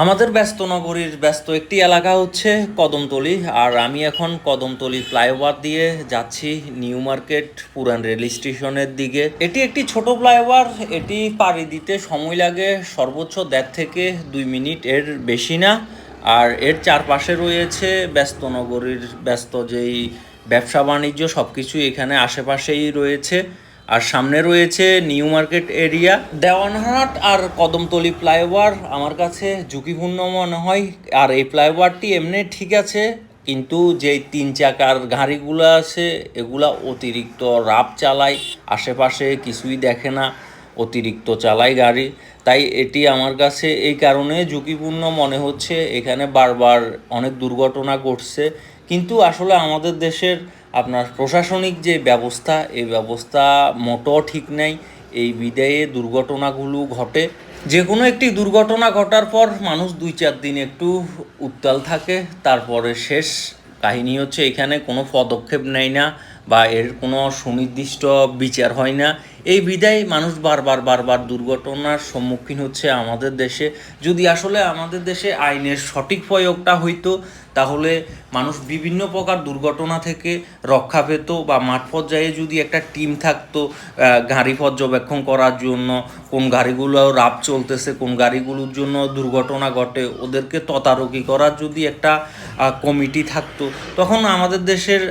আমাদের ব্যস্ত নগরীর ব্যস্ত একটি এলাকা হচ্ছে কদমতলি, আর আমি এখন কদমতলি ফ্লাইওভার দিয়ে যাচ্ছি নিউ মার্কেট পুরান রেল স্টেশনের দিকে। এটি একটি ছোট ফ্লাইওভার, এটি পাড়ি দিতে সময় লাগে, সর্বোচ্চ দেড় থেকে দুই মিনিট এর বেশি না। আর এর চারপাশে রয়েছে ব্যস্ত নগরীর ব্যস্ত যেই ব্যবসা বাণিজ্য সব কিছুই এখানে আশেপাশেই রয়েছে। আর সামনে রয়েছে নিউ মার্কেট এরিয়া। দেওয়ানহাট আর কদমতলি ফ্লাইওভার, আমার কাছে ঝুঁকিপূর্ণ মনে হয়। আর এই ফ্লাইওভারটি এমনি ঠিক আছে, কিন্তু যেই তিন চাকার গাড়িগুলো আছে, এগুলা অতিরিক্ত রাপ চালায়, আশেপাশে কিছুই দেখে না, অতিরিক্ত চালায় গাড়ি। তাই এটি আমার কাছে এই কারণে ঝুঁকিপূর্ণ মনে হচ্ছে। এখানে বারবার অনেক দুর্ঘটনা ঘটছে কিন্তু আসলে আমাদের দেশের আপনার প্রশাসনিক যে ব্যবস্থা, এই ব্যবস্থা মোটেও ঠিক নেই। এই বিদায়ে দুর্ঘটনাগুলো ঘটে। যে কোনো একটি দুর্ঘটনা ঘটার পর মানুষ দুই চার দিন একটু উত্তাল থাকে, তারপরে শেষ। কাহিনী হচ্ছে, এখানে কোনো পদক্ষেপ নেয় না বা এর কোনো সুনির্দিষ্ট বিচার হয় না। এই বিদায় মানুষ বারবার বারবার দুর্ঘটনার সম্মুখীন হচ্ছে আমাদের দেশে। যদি আসলে আমাদের দেশে আইনের সঠিক প্রয়োগটা হইতো, তাহলে মানুষ বিভিন্ন প্রকার দুর্ঘটনা থেকে রক্ষা পেত বা মাঠ পর্যায়ে যদি একটা টিম থাকতো গাড়ি পর্যবেক্ষণ করার জন্য, কোন গাড়িগুলো রাপ চলতেছে, কোন গাড়িগুলোর জন্য দুর্ঘটনা ঘটে, ওদেরকে তদারকি করার যদি একটা কমিটি থাকতো, তখন আমাদের দেশের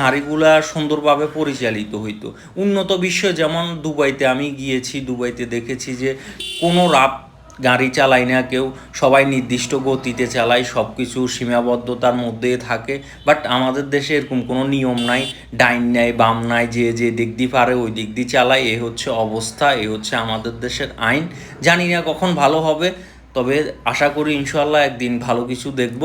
গাড়িগুলা সুন্দরভাবে পরিচালিত হইতো। উন্নত বিশ্ব যেমন দুবাইতে আমি গিয়েছি, দুবাইতে দেখেছি যে কোনো রাপ গাড়ি চালায় না কেউ, সবাই নির্দিষ্ট গতিতে চালায় সব কিছু সীমাবদ্ধতার মধ্যে থাকে। বাট আমাদের দেশে এরকম কোনো নিয়ম নাই, ডাইন নাই, বাম নাই, যে যে দিক দিয়ে পারে ওই দিক দিয়ে চালায়, এ হচ্ছে অবস্থা, এ হচ্ছে আমাদের দেশের আইন। জানি না কখন ভালো হবে, তবে আশা করি ইনশাল্লাহ একদিন ভালো কিছু দেখব।